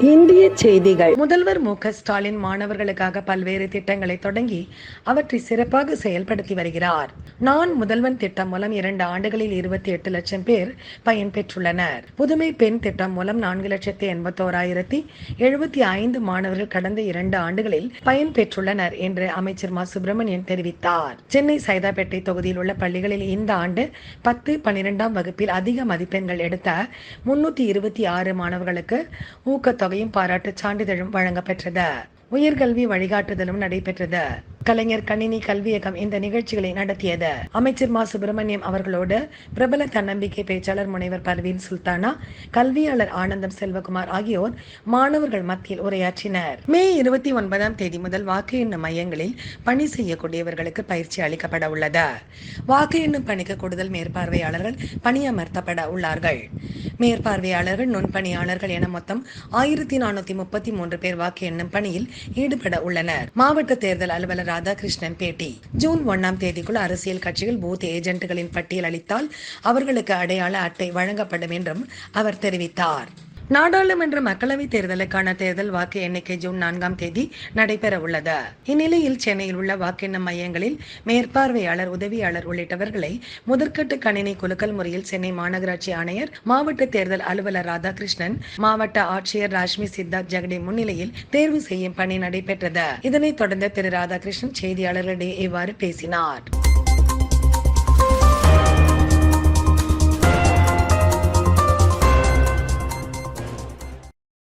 இந்திய செய்திகள். முதல்வர் மு ஸ்டாலின் மாணவர்களுக்காக பல்வேறு திட்டங்களை தொடங்கி அவற்றை சிறப்பாக செயல்படுத்தி வருகிறார். நான் முதல்வன் திட்டம் மூலம் இரண்டு ஆண்டுகளில் இருபத்தி எட்டு லட்சம் பேர் பயன்பெற்றுள்ளனர் புதுமை பெண் திட்டம் மூலம் நான்கு லட்சத்தி எண்பத்தோராயிரத்தி எழுபத்தி ஐந்து மாணவர்கள் கடந்த இரண்டு ஆண்டுகளில் பயன்பெற்றுள்ளனர் என்று அமைச்சர் மா. சுப்பிரமணியன் தெரிவித்தார். சென்னை சைதாப்பேட்டை தொகுதியில் உள்ள பள்ளிகளில் இந்த ஆண்டு பத்து பன்னிரெண்டாம் வகுப்பில் அதிக மதிப்பெண்கள் எடுத்த முன்னூத்தி இருபத்தி ஆறு மாணவர்களுக்கு தொகையும் பாராட்டுச் சான்றிதழும் வழங்கப்பெற்றது. உயர்கல்வி வழிகாட்டுதலும் நடைபெற்றது. கலைஞர் கணினி கல்வியகம் இந்த நிகழ்ச்சிகளை நடத்தியது. அமைச்சர் மா. சுப்பிரமணியம் அவர்களோடு பிரபல தன்னம்பிக்கை பேச்சாளர் முனைவர் பர்வீன் சுல்தானா கல்வியாளர் ஆனந்தம் செல்வகுமார் ஆகியோர் மாணவர்கள் மத்தியில் உரையாற்றினர். மே இருபத்தி ஒன்பதாம் தேதி முதல் வாக்கு எண்ணும் மையங்களில் பணி செய்யக்கூடியவர்களுக்கு பயிற்சி அளிக்கப்பட உள்ளது. வாக்கு எண்ணும் பணிக்கு கூடுதல் மேற்பார்வையாளர்கள் பணியமர்த்தப்பட உள்ளார்கள். மேற்பார்வையாளர்கள் நுண்பணியாளர்கள் என மொத்தம் ஆயிரத்தி நானூத்தி முப்பத்தி மூன்று பேர் வாக்கு எண்ணும் பணியில் ஈடுபட உள்ளனர். மாவட்ட தேர்தல் அலுவலர் ராதாகிருஷ்ணன் பேட்டி. ஜூன் ஒன்னாம் தேதிக்குள் அரசியல் கட்சிகள் பூத் ஏஜென்ட்டுகளின் பட்டியல் அளித்தால் அவர்களுக்கு அடையாள அட்டை வழங்கப்படும் என்றும் அவர் தெரிவித்தார். நாடாளுமன்ற மக்களவைத் தேர்தலுக்கான தேர்தல் வாக்கு எண்ணிக்கை ஜூன் நான்காம் தேதி நடைபெற உள்ளது இந்நிலையில் சென்னையில் உள்ள வாக்கெண்ணும் மையங்களில் மேற்பார்வையாளர் உதவியாளர் உள்ளிட்டவர்களை முதற்கட்டு கணினி குலுக்கல் முறையில் சென்னை மாநகராட்சி ஆணையர் மாவட்ட தேர்தல் அலுவலர் ராதாகிருஷ்ணன் மாவட்ட ஆட்சியர் ராஷ்மி சித்தார்த் ஜெகடி முன்னிலையில் தேர்வு செய்யும் பணி நடைபெற்றது. இதனைத் தொடர்ந்து திரு ராதாகிருஷ்ணன் செய்தியாளர்களிடையே இவ்வாறு பேசினார்.